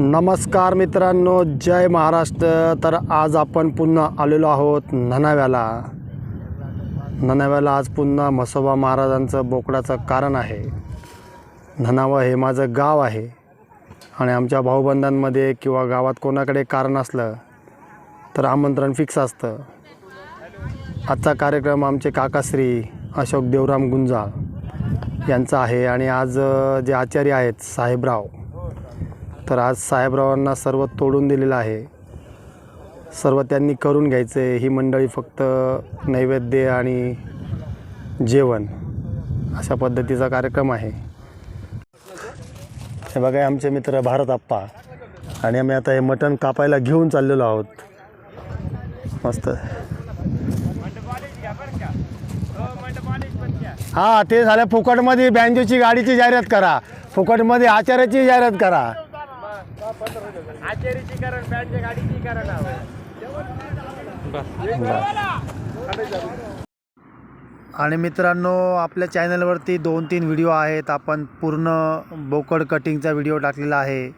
नमस्कार मित्रांनो जय महाराष्ट्र. तर आज आपण पुन्हा आलेलो आहोत ननाव्याला ननाव्याला आज पुन्हा म्हसोबा महाराजांचं बोकडाचं कारण आहे. ननावं हे माझं गाव आहे. आणि आमच्या भाऊबंधांमध्ये किंवा गावात कोणाकडे कारण असलं तर आमंत्रण फिक्स असतं. आजचा कार्यक्रम आमचे काकाश्री अशोक देवराम गुंजाळ यांचा आहे. आणि आज जे आचार्य आहेत साहेबराव तर आज साहेबरावांना सर्व तोडून दिलेलं आहे. सर्व त्यांनी करून घ्यायचं. आहे ही मंडळी फक्त नैवेद्य आणि जेवण अशा पद्धतीचा कार्यक्रम आहे. हे बघा आमचे मित्र भारत आप्पा. आणि आम्ही आता हे मटण कापायला घेऊन चाललेलो आहोत. मस्त. हां ते झालं फुकटमध्ये बँजोची गाडीची जाहिरात करा. फुकटमध्ये आचाराची जाहिरात करा. आचारीची कारण गाडीची कारण आणि मित्रांनो आपल्या चॅनलवरती दोन तीन व्हिडिओ आहेत. आपण पूर्ण बोकड कटिंगचा व्हिडिओ टाकलेला आहे.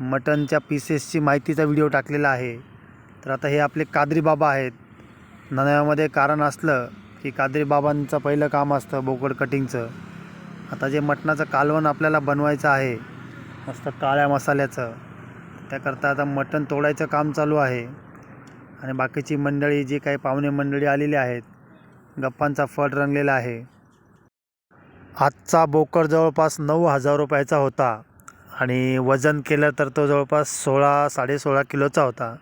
मटनच्या पीसेसची माहितीचा व्हिडिओ टाकलेला आहे. तर आता हे आपले कादरी बाबा आहेत. नव्यामध्ये कारण असलं की कादरी बाबांचं पहिलं काम असतं बोकड कटिंगचं. आता जे मटणाचं कालवण आपल्याला बनवायचं आहे मस्त काळ्या मसाल्याचं. त्याकरता आता मटण तोडायचं काम चालू आहे. आणि बाकीची मंडळी जी काही पाहुणे मंडळी आलेली आहेत गप्पांचा फट रंगलेला आहे. आजचा बोकड जवळपास नऊ हजार रुपयाचा होता आणि वजन केलं तर तो जवळपास सोळा साडेसोळा किलोचा होता.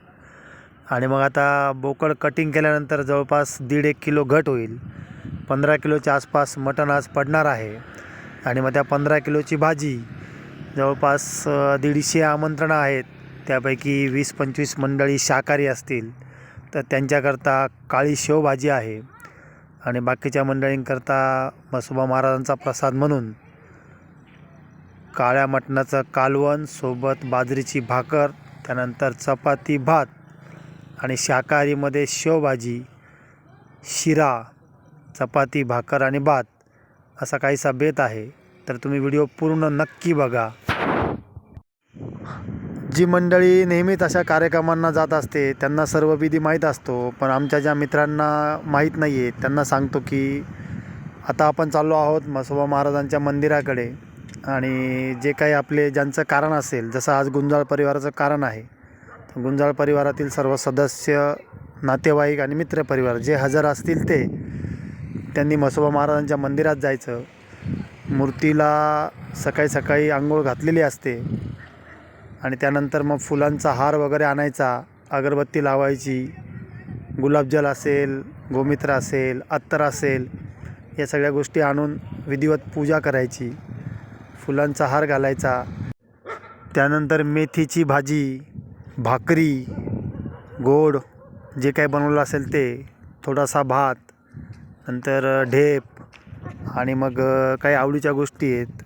आणि मग आता बोकड कटिंग केल्यानंतर जवळपास दीड एक किलो घट होईल. पंधरा किलोच्या आसपास मटण आज पडणार आहे. आणि मग त्या पंधरा किलोची भाजी जवळपास दीडशे आमंत्रणं आहेत. त्यापैकी वीस पंचवीस मंडळी शाकाहारी असतील तर त्यांच्याकरता काळी शेवभाजी आहे. आणि बाकीच्या मंडळींकरता मसोबा महाराजांचा प्रसाद म्हणून काळ्या मटणाचं कालवण सोबत बाजरीची भाकर त्यानंतर चपाती भात आणि शाकाहारीमध्ये शेवभाजी शिरा चपाती भाकर आणि भात असा काहीसा बेत आहे. तर तुम्ही व्हिडिओ पूर्ण नक्की बघा. जी मंडळी नेहमीच अशा कार्यक्रमांना जात असते. त्यांना सर्व विधी माहीत असतो. पण आमच्या ज्या मित्रांना माहीत नाही आहे त्यांना सांगतो की आता आपण चाललो आहोत म्हसोबा महाराजांच्या मंदिराकडे आणि जे काही आपले ज्यांचं कारण असेल जसं आज गुंजाळ परिवाराचं कारण आहे गुंजाळ परिवारातील सर्व सदस्य नातेवाईक आणि मित्रपरिवार जे हजर असतील ते त्यांनी म्हसोबा महाराजांच्या मंदिरात जायचं. मूर्तीला सकाळी सकाळी आंघोळ घातलेली असते. आणि त्यानंतर मग फुलांचा हार वगैरे आणायचा अगरबत्ती लावायची गुलाबजल असेल गोमित्र असेल अत्तर असेल या सगळ्या गोष्टी आणून विधिवत पूजा करायची. फुलांचा हार घालायचा. त्यानंतर मेथीची भाजी भाकरी गोड जे काही बनवलं असेल ते थोडासा भात नंतर ढेप आणि मग काही आवडीच्या गोष्टी आहेत.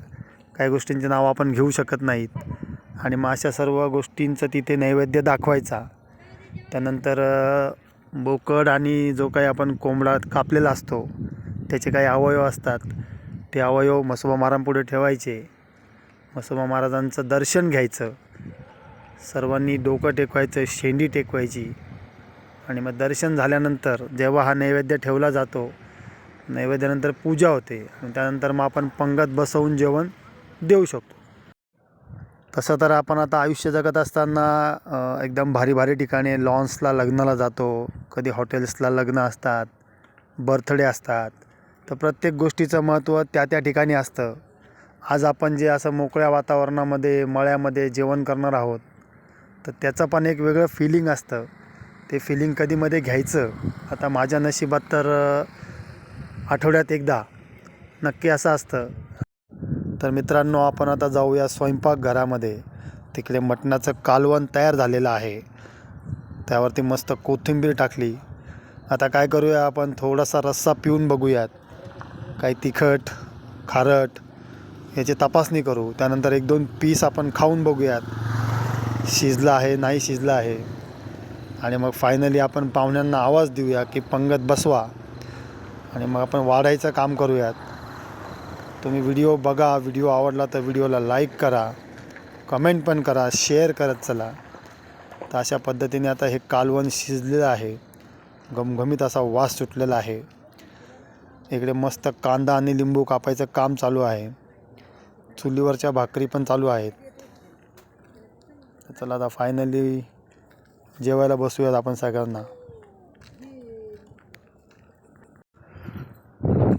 काही गोष्टींची नावं आपण घेऊ शकत नाहीत. आणि मग अशा सर्व गोष्टींचं तिथे नैवेद्य दाखवायचा. त्यानंतर बोकड आणि जो काही आपण कोंबडा कापलेला असतो त्याचे काही अवयव असतात. ते अवयव मसोबा महाराजांपुढे ठेवायचे. मसोबा महाराजांचं दर्शन घ्यायचं. सर्वांनी डोकं टेकवायचं शेंडी टेकवायची. आणि मग दर्शन झाल्यानंतर जेव्हा हा नैवेद्य ठेवला जातो नैवेद्यानंतर पूजा होते. आणि त्यानंतर मग आपण पंगत बसवून जेवण देऊ शकतो. तसं तर आपण आता आयुष्य जगत असताना एकदम भारी भारी ठिकाणी लॉन्सला लग्नाला जातो. कधी हॉटेल्सला लग्न असतात बर्थडे असतात. तर प्रत्येक गोष्टीचं महत्त्व त्या त्या ठिकाणी असतं. आज आपण जे असं मोकळ्या वातावरणामध्ये मळ्यामध्ये जेवण करणार आहोत तर त्याचं पण एक वेगळं फिलिंग असतं. ते फिलिंग कधीमध्ये घ्यायचं आता माझ्या नशिबात तर आठवड्यात एकदा. नक्की असं असतं. तर मित्रांनो आपण आता जाऊया स्वयंपाकघरामध्ये तिकडे मटणाचं कालवण तयार झालेलं आहे. त्यावरती मस्त कोथिंबीर टाकली. आता काय करूया आपण? थोडासा रस्सा पिऊन बघूयात. काही तिखट खारट याची तपासणी करू. त्यानंतर एक दोन पीस आपण खाऊन बघूयात. शिजलं आहे नाही शिजलं आहे. आणि मग फायनली आपण पाहुण्यांना आवाज देऊया की पंगत बसवा. आणि मग आपण वाढायचं काम करूयात. तुम्ही व्हिडिओ बघा व्हिडिओ आवडला तर व्हिडिओला लाईक करा कमेंट पण करा शेअर करत चला. तर अशा पद्धतीने आता हे कालवण शिजलेलं आहे. घमघमीत असा वास सुटलेला आहे. इकडे मस्त कांदा आणि लिंबू कापायचं काम चालू आहे. चुलीवरच्या भाकरी पण चालू आहेत. चला आता फायनली जेवायला बसूयात आपण सगळ्यांना.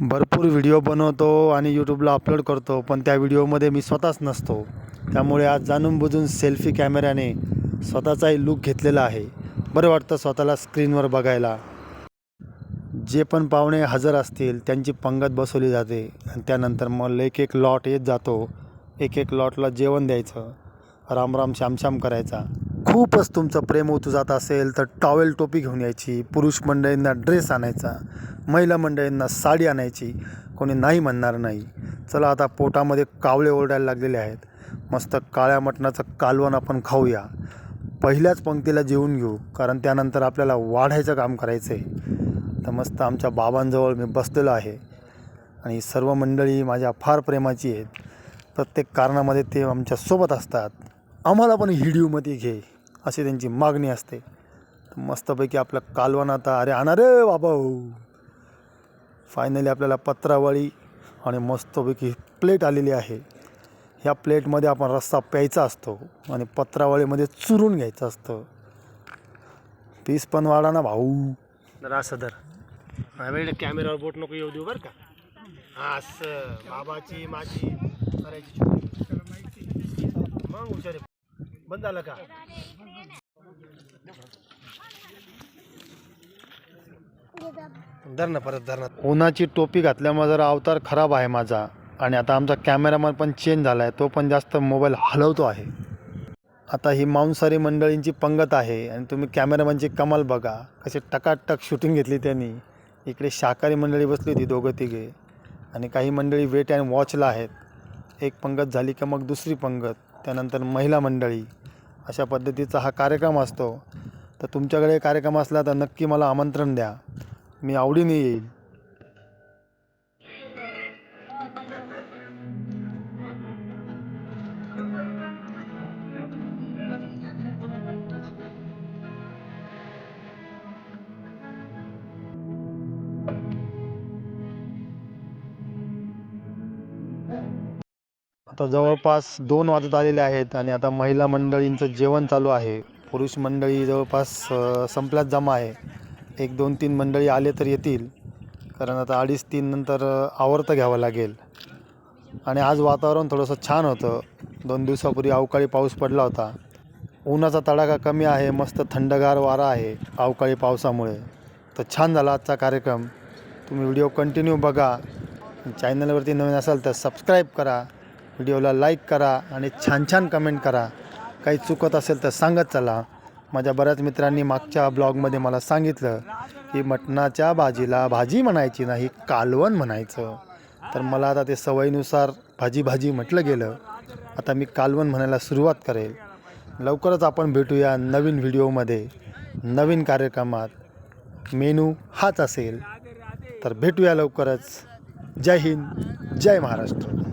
भरपूर व्हिडिओ बनवतो आणि यूट्यूबला अपलोड करतो पण त्या व्हिडिओमध्ये मी स्वतःच नसतो. त्यामुळे आज जाणून बुजून सेल्फी कॅमेऱ्याने स्वतःचाही लूक घेतलेला आहे. बरं वाटतं स्वतःला स्क्रीनवर बघायला. जे पण पाहुणे हजर असतील त्यांची पंगत बसवली जाते. आणि त्यानंतर मग एक एक लॉट येत जातो. एक एक लॉटला जेवण द्यायचं. रामराम श्यामश्याम करायचा. खूपच तुमचं प्रेम ओतू जात असेल तर टॉवेल टोपी घेऊन यायची पुरुष मंडळींना ड्रेस आणायचा महिला मंडळींना साडी आणायची कोणी नाही म्हणणार नाही. चला आता पोटामध्ये कावळे ओरडायला लागलेले आहेत. मस्त काळ्या मटणाचं कालवण आपण खाऊया. पहिल्याच पंक्तीला जेवून घेऊ कारण त्यानंतर आपल्याला वाढायचं काम करायचं आहे तर मस्त आमच्या बाबांजवळ मी बसलेलो आहे. आणि सर्व मंडळी माझ्या फार प्रेमाची आहेत. प्रत्येक कारणामध्ये ते आमच्यासोबत असतात. आम्हाला पण व्हिडिओमध्ये घे. अशी त्यांची मागणी असते. मस्तपैकी आपला कालवान आता अरे आणा रे बाबा. फायनली आपल्याला पत्रावळी आणि मस्तपैकी प्लेट आलेली आहे. ह्या प्लेटमध्ये आपण रस्सा प्यायचा असतो आणि पत्रावळीमध्ये चुरून घ्यायचं असतं. पीस पण वाढा ना भाऊ. जरा असं धर. कॅमेरावर बोट नको येऊ देऊ बरं का? हा असं बाबाची माझी. करायची मग बंद झालं का? धर ना परत धर ना उन्हाची टोपी घातल्यामुळे जरा अवतार खराब आहे माझा. आणि आता आमचा कॅमेरामॅन पण चेंज झाला आहे तो पण जास्त मोबाईल हलवतो आहे. आता ही मांसाहारी मंडळींची पंगत आहे. आणि तुम्ही कॅमेरामॅनची कमाल बघा. कसे टकाटक शूटिंग घेतली त्यांनी. इकडे शाकाहारी मंडळी बसली होती दोघं तिघे. आणि काही मंडळी वेट अँड वॉचला आहेत. एक पंगत झाली का मग दुसरी पंगत? त्यानंतर महिला मंडळी अशा पद्धतीचा हा कार्यक्रम असतो. तर तुमच्याकडे कार्यक्रम असला तर नक्की मला आमंत्रण द्या. मी आवडीने येईल. आता जवळपास दोन वाजत आलेले आहेत आणि आता महिला मंडळींचं जेवण चालू आहे. पुरुष मंडळी जवळपास संपल्यात जमा आहे. एक दोन तीन मंडळी आले तर येतील. कारण आता अडीच तीन नंतर आवर्तं आवर्त घ्यावं लागेल. आणि आज वातावरण थोडंसं छान होतं. दोन दिवसापूर्वी अवकाळी पाऊस पडला होता. उन्हाचा तडाखा कमी आहे मस्त थंडगार वारा आहे अवकाळी पावसामुळे. तर छान झाला आजचा कार्यक्रम. तुम्ही व्हिडिओ कंटिन्यू बघा. चॅनलवरती नवीन असाल तर सबस्क्राईब करा. व्हिडिओला लाईक करा आणि छान छान कमेंट करा. काही चुकत असेल तर सांगत चला. माझ्या बऱ्याच मित्रांनी मागच्या ब्लॉगमध्ये मला सांगितलं की मटणाच्या भाजीला भाजी म्हणायची नाही कालवण म्हणायचं. तर मला आता ते सवयीनुसार भाजी भाजी म्हटलं गेलं. आता मी कालवण म्हणायला सुरुवात करेल. लवकरच आपण भेटूया नवीन व्हिडिओमध्ये नवीन कार्यक्रमात. मेनू हाच असेल. तर भेटूया लवकरच. जय हिंद जय महाराष्ट्र.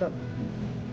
चल